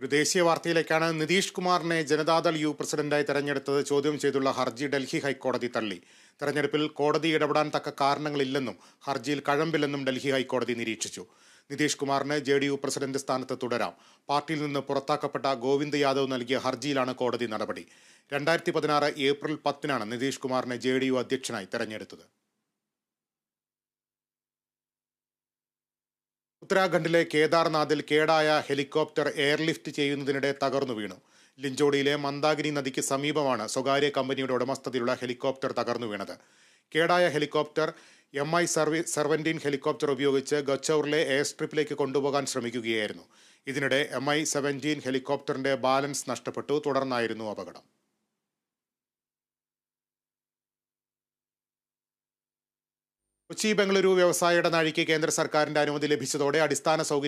ഒരു ദേശീയ വാർത്തയിലേക്കാണ് നിതീഷ് കുമാറിനെ ജനതാദൾ യു പ്രസിഡന്റായി തെരഞ്ഞെടുത്തത് ചോദ്യം ചെയ്തുള്ള ഹർജി ഡൽഹി ഹൈക്കോടതി തള്ളി. തെരഞ്ഞെടുപ്പിൽ കോടതി ഇടപെടാൻ തക്ക കാരണങ്ങളില്ലെന്നും ഹർജിയിൽ കഴമ്പില്ലെന്നും ഡൽഹി ഹൈക്കോടതി നിരീക്ഷിച്ചു. നിതീഷ് കുമാറിന് ജെ ഡി യു പ്രസിഡന്റ് സ്ഥാനത്ത് തുടരാം. പാർട്ടിയിൽ നിന്ന് പുറത്താക്കപ്പെട്ട ഗോവിന്ദ് യാദവ് നൽകിയ ഹർജിയിലാണ് കോടതി നടപടി. രണ്ടായിരത്തി പതിനാറ് ഏപ്രിൽ പത്തിനാണ് നിതീഷ് കുമാറിനെ ജെ ഡി യു അധ്യക്ഷനായി തെരഞ്ഞെടുത്തത്. ഉത്തരാഖണ്ഡിലെ കേദാർനാഥിൽ കേടായ ഹെലികോപ്റ്റർ എയർലിഫ്റ്റ് ചെയ്യുന്നതിനിടെ തകർന്നു വീണു. ലിഞ്ചോടിയിലെ മന്ദാഗിരി നദിക്ക് സമീപമാണ് സ്വകാര്യ കമ്പനിയുടെ ഉടമസ്ഥതയിലുള്ള ഹെലികോപ്റ്റർ തകർന്നു വീണത്. കേടായ ഹെലികോപ്റ്റർ എം ഐ സർവീ സെർവന്റീൻ ഹെലികോപ്റ്റർ ഉപയോഗിച്ച് ഗച്ചൌറിലെ എയർ സ്ട്രിപ്പിലേക്ക് കൊണ്ടുപോകാൻ ശ്രമിക്കുകയായിരുന്നു. ഇതിനിടെ എം ഐ സെവന്റീൻ ഹെലികോപ്റ്ററിന്റെ ബാലൻസ് നഷ്ടപ്പെട്ടു. തുടർന്നായിരുന്നു അപകടം. കൊച്ചി ബംഗളൂരു വ്യവസായ ഇടനാഴിക്ക് കേന്ദ്ര സർക്കാരിന്റെ അനുമതി ലഭിച്ചതോടെ അടിസ്ഥാന സൗകര്യ